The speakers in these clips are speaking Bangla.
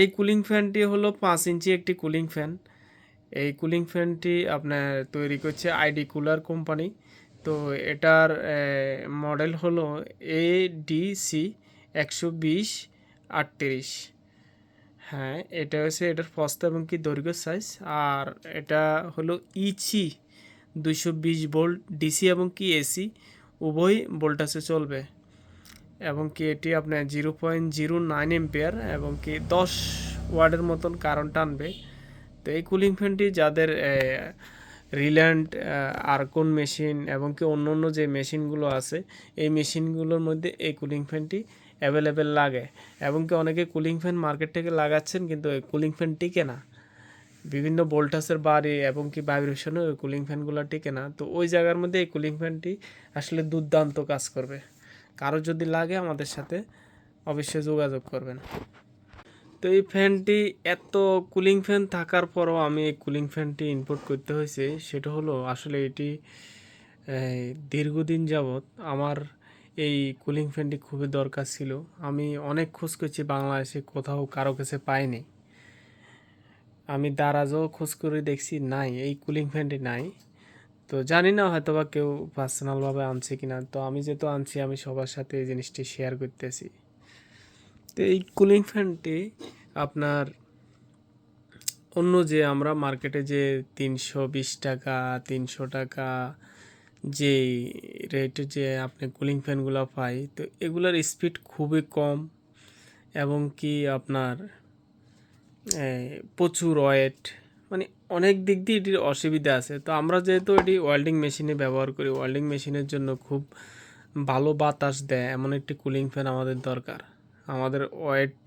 এই কুলিং ফ্যানটি হলো পাঁচ ইঞ্চি একটি কুলিং ফ্যান এই কুলিং ফ্যানটি আপনার তৈরি করছে আইডি কুলার কোম্পানি। তো এটার মডেল হলো এ ডি সি একশো বিশ আটত্রিশ। হ্যাঁ এটা হচ্ছে এটার ফস্তা এবং কি দৈর্ঘ্য সাইজ আর এটা হলো ইচি দুইশো বিশ ভোল্ট ডিসি এবং কি এসি উভয় ভোল্টাসে চলবে। এবং কি এটি আপনার zero point zero nine ampere এবং কি দশ ওয়ার্ডের মতন কারণ টানবে। তো এই কুলিং ফ্যানটি যাদের রিল্যান্ড আরকন মেশিন এবং কি অন্য অন্য যে মেশিনগুলো আছে, এই মেশিনগুলোর মধ্যে এই কুলিং ফ্যানটি অ্যাভেলেবেল লাগে। এবং কি অনেকে কুলিং ফ্যান মার্কেট থেকে লাগাচ্ছেন কিন্তু এই কুলিং ফ্যান টিকে না। বিভিন্ন ভোল্টাসের বাড়ি এবং কি ভাইব্রেশনে ওই কুলিং ফ্যানগুলো টিকে না। তো ওই জায়গার মধ্যে এই কুলিং ফ্যানটি আসলে দুর্দান্ত কাজ করবে। কারও যদি লাগে আমাদের সাথে অবশ্যই যোগাযোগ করবেন। তো এই ফ্যানটি এত কুলিং ফ্যান থাকার পরও আমি এই কুলিং ফ্যানটি ইম্পোর্ট করতে হয়েছে। সেটা হলো আসলে এটি দীর্ঘদিন যাবৎ আমার এই কুলিং ফ্যানটি খুবই দরকার ছিল। আমি অনেক খোঁজ করছি বাংলাদেশে, কোথাও কারও কাছে পাইনি। আমি দারাজও খোঁজ করে দেখছি, নাই, এই কুলিং ফ্যানটি নাই। তো জানি না হয়তো বা কেউ পার্সোনালভাবে আনছে কিনা। তো আমি যেহেতু আনছি, আমি সবার সাথে এই জিনিসটি শেয়ার করতেছি। তো এই কুলিং ফ্যানটি আপনার অন্য যে আমরা মার্কেটে যে তিনশো বিশ টাকা, তিনশো টাকা যে রেটে যে আপনি কুলিং ফ্যানগুলো পাই, তো এগুলোর স্পিড খুবই কম এবং কি আপনার প্রচুর ওয়েট মানে অনেক দিক দিয়ে এটির অসুবিধা আছে। তো আমরা যেহেতু এটি ওয়েল্ডিং মেশিনে ব্যবহার করি ওয়েল্ডিং মেশিনের জন্য খুব ভালো বাতাস দেয়, এমন একটি কুলিং ফ্যান আমাদের দরকার। আমাদের ওয়েট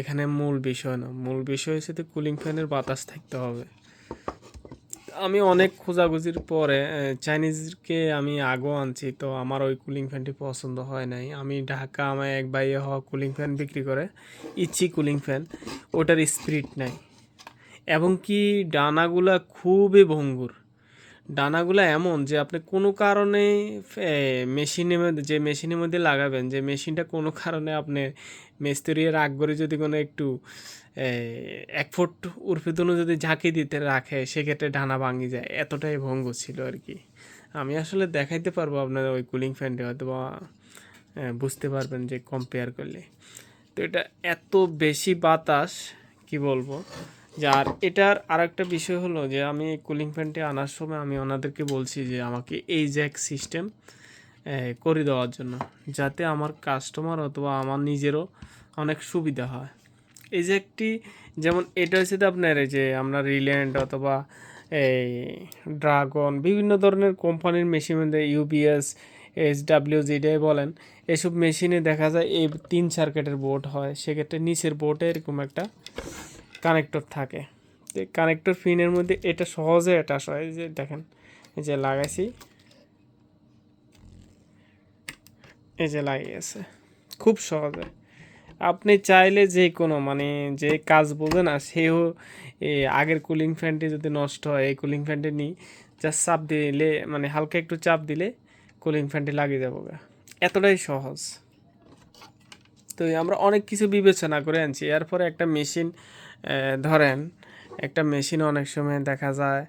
এখানে মূল বিষয় না, মূল বিষয় হচ্ছে কুলিং ফ্যানের বাতাস থাকতে হবে। আমি অনেক খোঁজাখুঁজির পরে চাইনিজকে আমি আগেও আনছি, তো আমার ওই কুলিং ফ্যানটি পছন্দ হয় নাই। আমি ঢাকা, আমার এক বাইয়ে হওয়া কুলিং ফ্যান বিক্রি করে, ইচ্ছি কুলিং ফ্যান ওটার স্পিরিট নাই। এবং কি ডানাগুলা খুবই ভঙ্গুর। ডানাগুলা এমন যে আপনি কোনো কারণে মেশিনের মধ্যে, যে মেশিনের মধ্যে লাগাবেন, যে মেশিনটা কোনো কারণে আপনি মিস্ত্রির রাগ করে যদি কোনো একটু এক ফুট উর্ফিতনু যদি ঝাঁকি দিতে রাখে, সেক্ষেত্রে ডানা ভাঙি যায়। এতটাই ভঙ্গ ছিল আর কি। আমি আসলে দেখাইতে পারব আপনার ওই কুলিং ফ্যানটি হয়তো বা বুঝতে পারবেন যে কম্পেয়ার করলে। তো এটা এত বেশি বাতাস, কি বলব? আর এটার আর একটা বিষয় হলো যে আমি কুলিং ফ্যানটি আনার সময় আমি ওনাদেরকে বলছি যে আমাকে এই জ্যাক সিস্টেম করে দেওয়ার জন্য, যাতে আমার কাস্টমার অথবা আমার নিজেরও অনেক সুবিধা হয়। এই যে একটি যেমন এটা হচ্ছে তো আপনার যে আমরা রিল্যান্ড অথবা এই ড্রাগন বিভিন্ন ধরনের কোম্পানির মেশিন ইউপিএস এস ডাব্লিউ যেটাই বলেন, এসব মেশিনে দেখা যায় এই তিন সার্কেটের বোর্ড হয়। সেক্ষেত্রে নিচের বোর্ডে এরকম একটা কানেক্টর থাকে। তো কানেক্টর পিনের মধ্যে এটা সহজে অ্যাটাচ হয়। যে দেখেন, এই যে লাগাইছি। এই যে লাগিয়েছে খুব সহজে। আপনি চাইলে যে কোনো মানে যে কাজ বোঝে না সেও আগের কুলিং ফ্যানটি যদি নষ্ট হয়, এই কুলিং ফ্যানটি নিই। জাস্ট চাপ দিলে মানে হালকা একটু চাপ দিলে কুলিং ফ্যানটি লাগিয়ে যাব। এতটাই সহজ। তো আমরা অনেক কিছু বিবেচনা করে আনছি। এরপরে একটা মেশিন ধরেন একটা মেশিন অনেক সময় দেখা যায়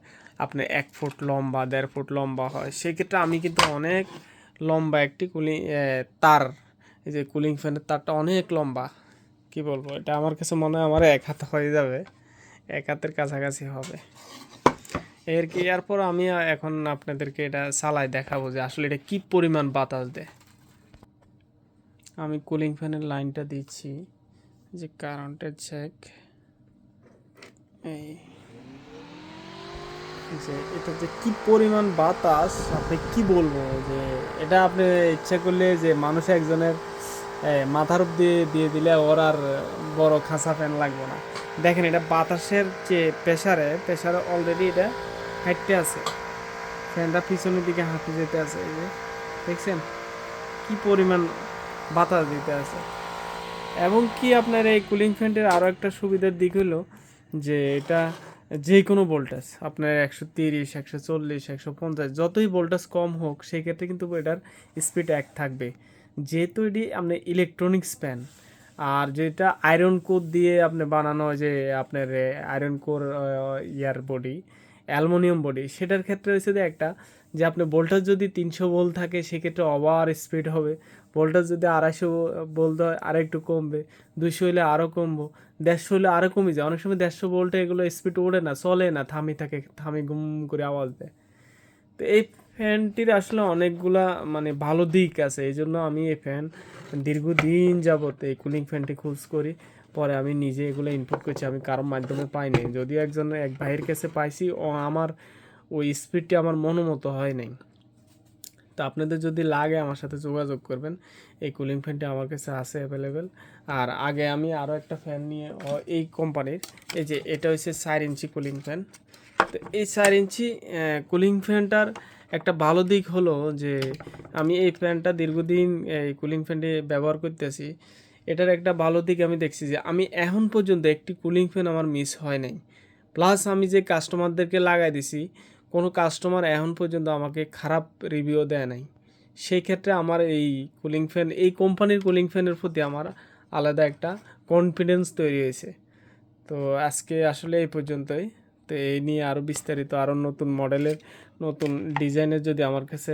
আপনি এক ফুট লম্বা, দেড় ফুট লম্বা হয়। সেক্ষেত্রে আমি কিন্তু অনেক লম্বা একটি কুলিং তার, এই যে কুলিং ফ্যানের তারটা অনেক লম্বা। কি বলব? এটা আমার কাছে মনে হয় আমার এক হাত হয়ে যাবে, এক হাতের কাছাকাছি হবে। এর কি এরপর আমি এখন আপনাদেরকে এটা চালাই দেখাবো যে আসলে এটা কি পরিমাণ বাতাস দেয়। আমি কুলিং ফ্যানের লাইনটা দিচ্ছি, যে কারেন্টের চেক যে, এটা যে কি পরিমাণ বাতাস, আপনি কি বলব যে, এটা আপনি ইচ্ছা করলে যে মানুষ একজনের মাথার অব্দি দিয়ে দিলে ওর আর বড় খাঁচা ফ্যান লাগবে না। দেখেন, এটা বাতাসের যে প্রেসারে প্রেসারে অলরেডি এটা হাঁটতে আছে। ফ্যানটা পিছনের দিকে হাঁটতে যেতে আছে, এই যে, দেখছেন? কি পরিমাণ বাতাস দিতে আছে। এবং কি আপনার এই কুলিং ফ্যানটির আরও একটা সুবিধার দিক হলো যে এটা যে কোনো ভোল্টেজ আপনার একশো তিরিশ, একশো চল্লিশ, একশো পঞ্চাশ, যতই ভোল্টেজ কম হোক, সেক্ষেত্রে কিন্তু এটার স্পিড এক থাকবে। যেহেতু এটি আপনার ইলেকট্রনিক্স প্যান আর যেটা আয়রন কোর দিয়ে আপনি বানানো যে আপনার আয়রন কোর ইয়ার বডি অ্যালুমিনিয়াম বডি। সেটার ক্ষেত্রে হচ্ছে যে একটা, যে আপনি ভোল্টেজ যদি তিনশো ভোল্ট থাকে, সেক্ষেত্রে ওভার স্পিড হবে। ভোল্টেজ যদি আড়াইশো ভোল্ট হয় আর একটু কমবে। দুশো হলে আরও কমবো। দেড়শো হলে আরও কমে যায়। অনেক সময় দেড়শো ভোল্টে এগুলো স্পিড ওড়ে না, চলে না, থামি থাকে, থামি গুম করে আওয়াজ দেয়। তো এই ফ্যানটির আসলে অনেকগুলা মানে ভালো দিক আছে। এই জন্য আমি এই ফ্যান দীর্ঘদিন যাবত এই কুলিং ফ্যানটি খোঁজ করি। পরে আমি নিজে এগুলো ইনপুট করছি, আমি কারোর মাধ্যমে পাইনি যদিও একজন এক ভাইয়ের কাছে পাইছি, ও আমার, ওই স্পিডটি আমার মনোমতো হয় নাই। তো আপনাদের যদি লাগে আমার সাথে যোগাযোগ করবেন, এই কুলিং ফ্যানটি আমার কাছে আছে অ্যাভেলেবেল আর আগে আমি আরও একটা ফ্যান নিয়ে এই কোম্পানির এই যে এটা হচ্ছে চার ইঞ্চি কুলিং ফ্যান তো এই চার ইঞ্চি কুলিং ফ্যানটার একটা ভালো দিক হলো যে, আমি এই ফ্যানটা দীর্ঘদিন, এই কুলিং ফ্যানটি ব্যবহার করতেছি। এটার একটা ভালো দিক আমি দেখছি যে আমি এখন পর্যন্ত একটি কুলিং ফ্যান আমার মিস হয় নাই। প্লাস আমি যে কাস্টমারদেরকে লাগাই দিছি, কোনো কাস্টমার এখন পর্যন্ত আমাকে খারাপ রিভিউ দেয় নাই। সেই ক্ষেত্রে আমার এই কুলিং ফ্যান এই কোম্পানির কুলিং ফ্যানের প্রতি আমার আলাদা একটা কনফিডেন্স তৈরি হয়েছে। তো আজকে আসলে এই পর্যন্তই। তো এই নিয়ে আরও বিস্তারিত আরও নতুন মডেলের নতুন ডিজাইনের যদি আমার কাছে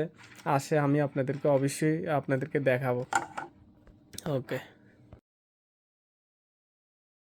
আসে, আমি আপনাদেরকে অবশ্যই আপনাদেরকে দেখাবো। ওকে